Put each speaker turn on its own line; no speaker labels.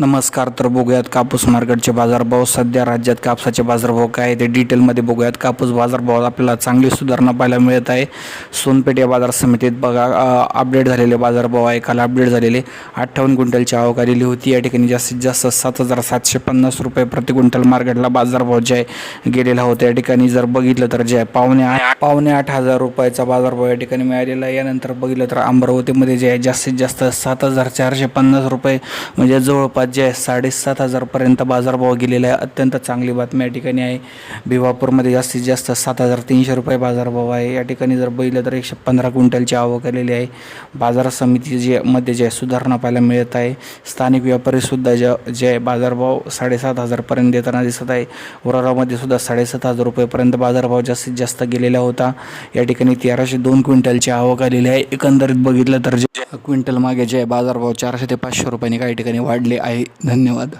नमस्कार तर बघूयात कापूस मार्केटचे बाजारभाव. सध्या राज्यात कापसाचे बाजारभाव काय आहे ते डिटेलमध्ये बघूयात. कापूस बाजारभावात आपल्याला चांगली सुधारणा पाहायला मिळत आहे. सोनपेठ या बाजार समितीत बघा अपडेट झालेले बाजारभाव आहे. काल अपडेट झालेले अठ्ठावन्न क्विंटलची आवक आलेली होती. या ठिकाणी जास्तीत जास्त सात हजार सातशे पन्नास रुपये प्रति क्विंटल मार्केटला बाजारभाव जे आहे गेलेला होता. या ठिकाणी जर बघितलं तर जे आहे पावणे आठ पावणे आठ हजार रुपयाचा बाजारभाव या ठिकाणी मिळालेला आहे. यानंतर बघितलं तर अमरावतीमध्ये जे आहे जास्तीत जास्त सात हजार चारशे पन्नास रुपये म्हणजे जवळपास जे आहे साडेसात हजारपर्यंत बाजारभाव गेलेला आहे. अत्यंत चांगली बातमी या ठिकाणी आहे. भिवापूरमध्ये जास्तीत जास्त सात हजार तीनशे रुपये बाजारभाव आहे. या ठिकाणी जर बघितलं तर एकशे पंधरा क्विंटलची आवक आलेली आहे. बाजार समिती जे मध्ये जे आहे सुधारणा पाहायला मिळत आहे. स्थानिक व्यापारीसुद्धा ज्या जे आहे बाजारभाव साडेसात हजारपर्यंत देताना दिसत आहे. वरारामध्ये सुद्धा साडेसात हजार रुपयेपर्यंत बाजारभाव जास्तीत जास्त गेलेला होता. या ठिकाणी तेराशे दोन क्विंटलची आवक आलेली आहे. एकंदरीत बघितलं तर जे क्विंटल मागे जे बाजारभाव चारशे ते पाचशे रुपयांनी काही ठिकाणी वाढले आहे. धन्यवाद.